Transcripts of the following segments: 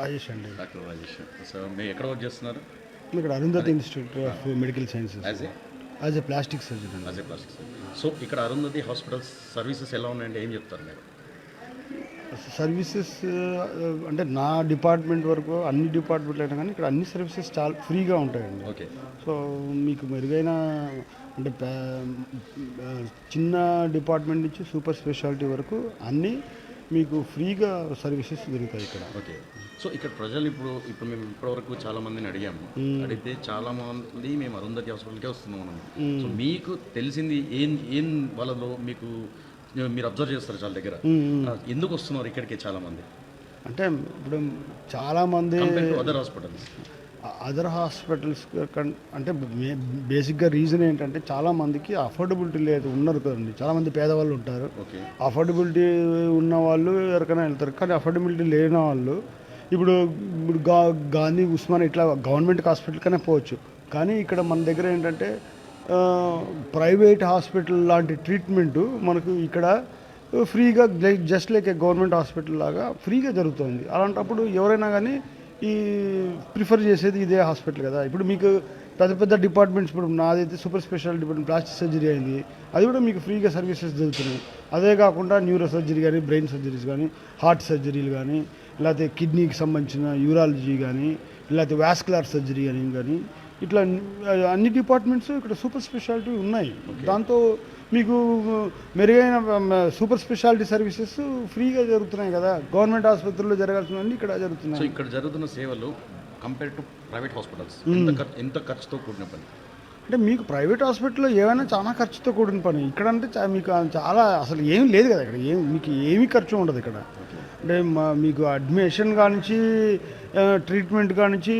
రాజేష్ అండి. Doctor Rajesh so మీరు ఎక్కడ వర్క్ చేస్తున్నారు? ఇక్కడ Arundhati institute of medical sciences. As a as a plastic surgeon as a plastic so ఇక్కడ అరుంధతి హాస్పిటల్స్ సర్వీసెస్ ఎలా ఉన్నాయంటే ఏం చెప్తారు మీరు? సర్వీసెస్ అంటే నా డిపార్ట్మెంట్ వరకు అన్ని డిపార్ట్మెంట్లు అయినా కానీ ఇక్కడ అన్ని సర్వీసెస్ చాలా ఫ్రీగా ఉంటాయండి. ఓకే. సో మీకు మెరుగైన అంటే చిన్న డిపార్ట్మెంట్ నుంచి సూపర్ స్పెషాలిటీ వరకు అన్నీ మీకు ఫ్రీగా సర్వీసెస్ దొరుకుతాయి ఇక్కడ. ఓకే. సో ఇక్కడ ప్రజలు ఇప్పుడు ఇప్పుడు మేము ఇప్పటివరకు చాలా మందిని అడిగాము అడిగితే చాలా మంది మేము అరుంధతి హాస్పిటల్కే వస్తున్నాం అన్నాము. సో మీకు తెలిసింది ఏం ఏం వాళ్ళలో మీకు మీరు అబ్జర్వ్ చేస్తారు చాలా దగ్గర? ఎందుకు వస్తున్నారు ఇక్కడికి చాలా మంది అంటే ఇప్పుడు చాలామంది compare to other hospitals other hospitals అంటే మే- బేసిక్గా రీజన్ ఏంటంటే చాలా మందికి అఫోర్డబిలిటీ లేదు ఉన్నారు కదండి. చాలా మంది పేదవాళ్ళు ఉంటారు. ఓకే. అఫోర్డబిలిటీ ఉన్న వాళ్ళు ఎవరికైనా వెళ్తారు. కానీ అఫోర్డబిలిటీ లేని వాళ్ళు ఇప్పుడు ఇప్పుడు గా గాంధీ ఉస్మాన్ ఇట్లా గవర్నమెంట్ హాస్పిటల్కనే పోవచ్చు. కానీ ఇక్కడ మన దగ్గర ఏంటంటే ప్రైవేట్ హాస్పిటల్ లాంటి ట్రీట్మెంట్ మనకు ఇక్కడ ఫ్రీగా just like a government hospital లాగా ఫ్రీగా జరుగుతుంది. అలాంటప్పుడు ఎవరైనా కానీ ఈ ప్రిఫర్ చేసేది ఇదే హాస్పిటల్ కదా. ఇప్పుడు మీకు పెద్ద పెద్ద డిపార్ట్మెంట్స్ ఇప్పుడు నాదైతే super speciality department plastic surgery అయింది. అది కూడా మీకు ఫ్రీగా సర్వీసెస్ దొరుకుతున్నాయి అదే కాకుండా న్యూరో సర్జరీ కానీ బ్రెయిన్ సర్జరీస్ కానీ హార్ట్ సర్జరీలు కానీ లేకపోతే కిడ్నీకి సంబంధించిన యూరాలజీ కానీ లేకపోతే వాస్కులర్ సర్జరీ అని కానీ ఇట్లా అన్ని డిపార్ట్మెంట్స్ ఇక్కడ సూపర్ స్పెషాలిటీ ఉన్నాయి. దాంతో మీకు మెరుగైన సూపర్ స్పెషాలిటీ సర్వీసెస్ ఫ్రీగా జరుగుతున్నాయి కదా. గవర్నమెంట్ ఆసుపత్రుల్లో జరగాల్సినవన్నీ ఇక్కడ జరుగుతున్నాయి. ఇక్కడ జరుగుతున్న సేవలు కంపేర్ టు ప్రైవేట్ హాస్పిటల్స్. ఎంత ఖర్చుతో కూడిన పని. అంటే మీకు ప్రైవేట్ హాస్పిటల్లో ఏమైనా చాలా ఖర్చుతో కూడిన పని. ఇక్కడ అంటే మీకు చాలా అసలు ఏం లేదు కదా ఇక్కడ. ఏం మీకు ఏమీ ఖర్చు ఉండదు ఇక్కడ. అంటే మా- మీకు అడ్మిషన్ కానించి ట్రీట్మెంట్ కానించి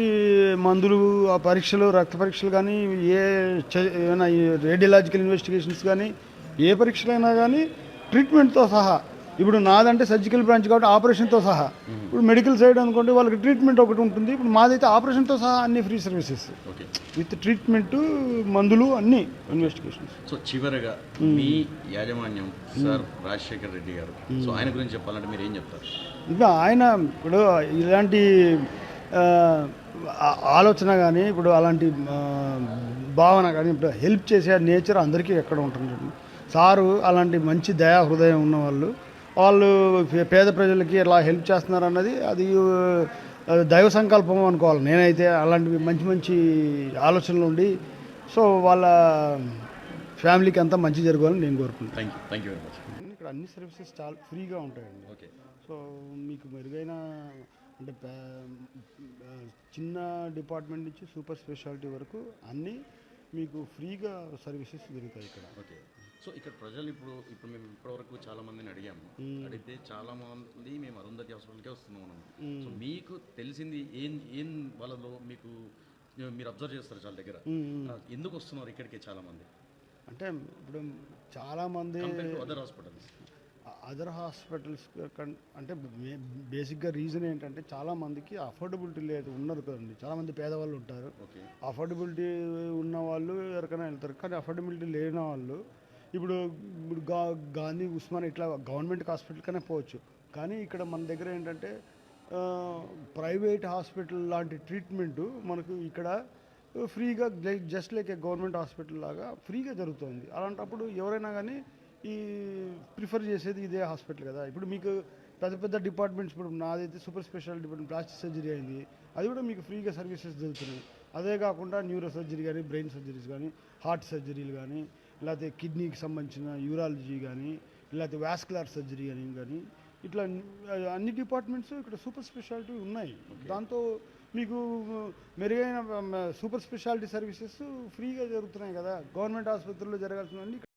మందులు ఆ పరీక్షలు రక్త పరీక్షలు కానీ ఏ ఏమైనా రేడియలాజికల్ ఇన్వెస్టిగేషన్స్ కానీ ఏ పరీక్షలైనా కానీ ట్రీట్మెంట్తో సహా ఇప్పుడు నాదంటే సర్జికల్ బ్రాంచ్ కాబట్టి ఆపరేషన్తో సహా. ఇప్పుడు మెడికల్ సైడ్ అనుకోండి వాళ్ళకి ట్రీట్మెంట్ ఒకటి ఉంటుంది. ఇప్పుడు మాదైతే ఆపరేషన్తో సహా అన్ని free services okay with treatment మందులు అన్ని ఇన్వెస్టిగేషన్స్ సో చివరగా మీ యాజమాన్యం సార్ రాజశేఖర్ రెడ్డి గారు. సో ఆయన గురించి చెప్పాలంటే మీరు ఏం చెప్తారు? ఇంకా ఆయన ఇప్పుడు ఇలాంటి ఆలోచన కానీ ఇప్పుడు అలాంటి భావన కానీ ఇప్పుడు హెల్ప్ చేసే నేచర్ అందరికీ ఎక్కడ ఉంటుంది సారు అలాంటి మంచి దయా హృదయం ఉన్న వాళ్ళు పేద ప్రజలకి ఎలా హెల్ప్ చేస్తున్నారు అన్నది అది దైవ సంకల్పం అనుకోవాలి. నేనైతే అలాంటివి మంచి మంచి ఆలోచనలు ఉండి సో వాళ్ళ ఫ్యామిలీకి అంతా మంచి జరగాలని నేను కోరుకుంటున్నాను. Thank you thank you very much ఇక్కడ అన్ని సర్వీసెస్ చాలా ఫ్రీగా ఉంటాయండి. ఓకే సో మీకు మెరుగైన అంటే చిన్న డిపార్ట్మెంట్ నుంచి సూపర్ స్పెషాలిటీ వరకు అన్నీ మీకు ఫ్రీగా సర్వీసెస్ దొరుకుతాయి ఇక్కడ. ఓకే సో ఇక్కడ ప్రజలు ఇప్పుడు ఇప్పుడు మేము ఇప్పటివరకు చాలా మందిని అడిగాము. అడిగితే చాలా మంది మేము అరుంధతి హాస్పిటల్కే వస్తున్నాం. సో మీకు తెలిసింది ఏం ఏం వాళ్ళలో మీకు మీరు అబ్జర్వ్ చేస్తారు చాలా దగ్గర? ఎందుకు వస్తున్నారు ఇక్కడికి చాలా మంది? అంటే ఇప్పుడు చాలామంది compare to other hospitals other hospitals అంటే బేసిక్గా రీజన్ ఏంటంటే చాలా మందికి అఫోర్డబిలిటీ లేదు ఉన్నారు కదండి. చాలా మంది పేదవాళ్ళు ఉంటారు. అఫోర్డబిలిటీ ఉన్న వాళ్ళు ఎవరికైనా వెళ్తారు. కానీ అఫోర్డబిలిటీ లేని వాళ్ళు ఇప్పుడు ఇప్పుడు గా గాంధీ ఉస్మాన్ ఇట్లా గవర్నమెంట్ హాస్పిటల్కనే పోవచ్చు. కానీ ఇక్కడ మన దగ్గర ఏంటంటే ప్రైవేట్ హాస్పిటల్ లాంటి ట్రీట్మెంట్ మనకు ఇక్కడ ఫ్రీగా just like a government hospital లాగా ఫ్రీగా జరుగుతుంది. అలాంటప్పుడు ఎవరైనా కానీ ఈ ప్రిఫర్ చేసేది ఇదే హాస్పిటల్ కదా. ఇప్పుడు మీకు పెద్ద పెద్ద డిపార్ట్మెంట్స్ ఇప్పుడు నాదైతే super speciality department plastic surgery అయింది. అది కూడా మీకు ఫ్రీగా సర్వీసెస్ జరుగుతున్నాయి. అదే కాకుండా న్యూరో సర్జరీ కానీ బ్రెయిన్ సర్జరీస్ కానీ హార్ట్ సర్జరీలు కానీ లేకపోతే కిడ్నీకి సంబంధించిన యూరాలజీ కానీ లేకపోతే వాస్కులర్ సర్జరీ అని కానీ ఇట్లా అన్ని డిపార్ట్మెంట్స్ ఇక్కడ సూపర్ స్పెషాలిటీ ఉన్నాయి. దాంతో మీకు మెరుగైన సూపర్ స్పెషాలిటీ సర్వీసెస్ ఫ్రీగా జరుగుతున్నాయి కదా. గవర్నమెంట్ ఆసుపత్రుల్లో జరగాల్సినవన్నీ